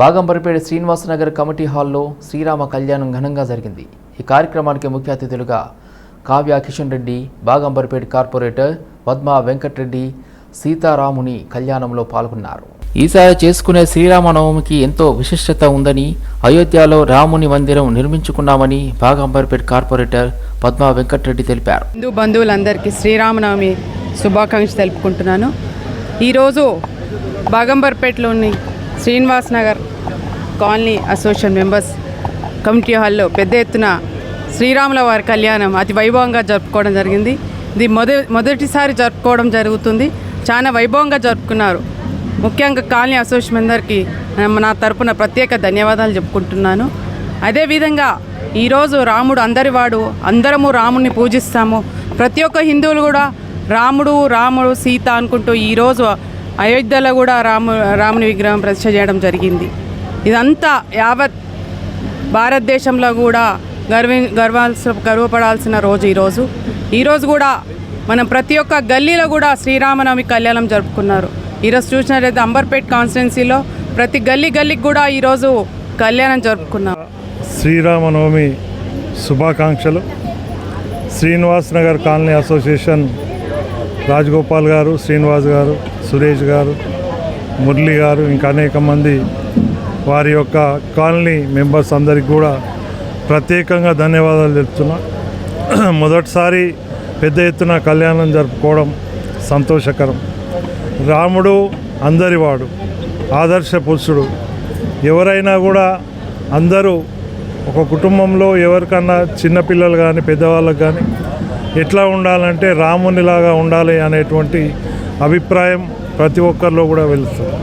బాగంబరిపేట Srinivasanagar committee హాల్లో శ్రీరామ కళ్యాణం ఘనంగా జరిగింది. ఈ కార్యక్రమానికి ముఖ్య అతిథులుగా కావ్య కిషన్ రెడ్డి బాగంబరిపేట కార్పొరేటర్ పద్మా వెంకటరెడ్డి సీతారాముని కళ్యాణంలో పాల్గొన్నారు. ఈసారి చేసుకునే శ్రీరామనవమికి ఎంతో విశిష్టత ఉందని అయోధ్యలో రాముని మందిరం నిర్మించుకున్నామని బాగంబరిపేట కార్పొరేటర్ పద్మా వెంకటరెడ్డి తెలిపారు. హిందూ బంధువులందరికీ శ్రీరామనవమి శుభాకాంక్షలు తెలుపుకుంటున్నాను. ఈరోజు బాగంబర్పేటలోని Srinivas Nagar colony association members committee హాల్లో పెద్ద ఎత్తున శ్రీరాముల వారి కళ్యాణం అతి వైభవంగా జరుపుకోవడం జరిగింది. ఇది మొద మొదటిసారి జరుపుకోవడం జరుగుతుంది. చాలా వైభవంగా జరుపుకున్నారు. ముఖ్యంగా కాలనీ అసోసియేషన్ అందరికీ నా తరపున ప్రత్యేక ధన్యవాదాలు చెప్పుకుంటున్నాను. అదేవిధంగా ఈరోజు రాముడు అందరివాడు అందరము రాముడిని పూజిస్తాము. ప్రతి ఒక్క హిందువులు కూడా రాముడు రాముడు సీత అనుకుంటూ ఈరోజు అయోధ్యలో కూడా రాము రాముని విగ్రహం ప్రతిష్ట చేయడం జరిగింది. ఇదంతా యావత్ భారతదేశంలో కూడా గర్వి గర్వాల్సిన గర్వపడాల్సిన రోజు ఈరోజు ఈరోజు కూడా మనం ప్రతి ఒక్క గల్లీలో కూడా శ్రీరామనవమి కళ్యాణం జరుపుకున్నారు. ఈరోజు చూసినట్లయితే అంబర్పేట్ కాన్స్టిట్యున్సీలో ప్రతి గల్లీ గల్లీకి కూడా ఈరోజు కళ్యాణం జరుపుకున్నాం. శ్రీరామనవమి శుభాకాంక్షలు. శ్రీనివాస్ నగర్ కాలనీ అసోసియేషన్ రాజగోపాల్ గారు శ్రీనివాస్ గారు సురేష్ గారు మురళి గారు ఇంకా అనేక మంది వారి యొక్క కాలనీ మెంబర్స్ అందరికి కూడా ప్రత్యేకంగా ధన్యవాదాలు తెలుపుతున్నా. మొదటిసారి పెద్ద ఎత్తున కళ్యాణం జరుపుకోవడం సంతోషకరం. రాముడు అందరివాడు ఆదర్శ పురుషుడు. ఎవరైనా కూడా అందరూ ఒక కుటుంబంలో ఎవరికన్నా చిన్నపిల్లలు కానీ పెద్దవాళ్ళకి కానీ ఎట్లా ఉండాలంటే రామునిలాగా ఉండాలి అనేటువంటి అభిప్రాయం ప్రతి ఒక్కరిలో కూడా వెళుతుంది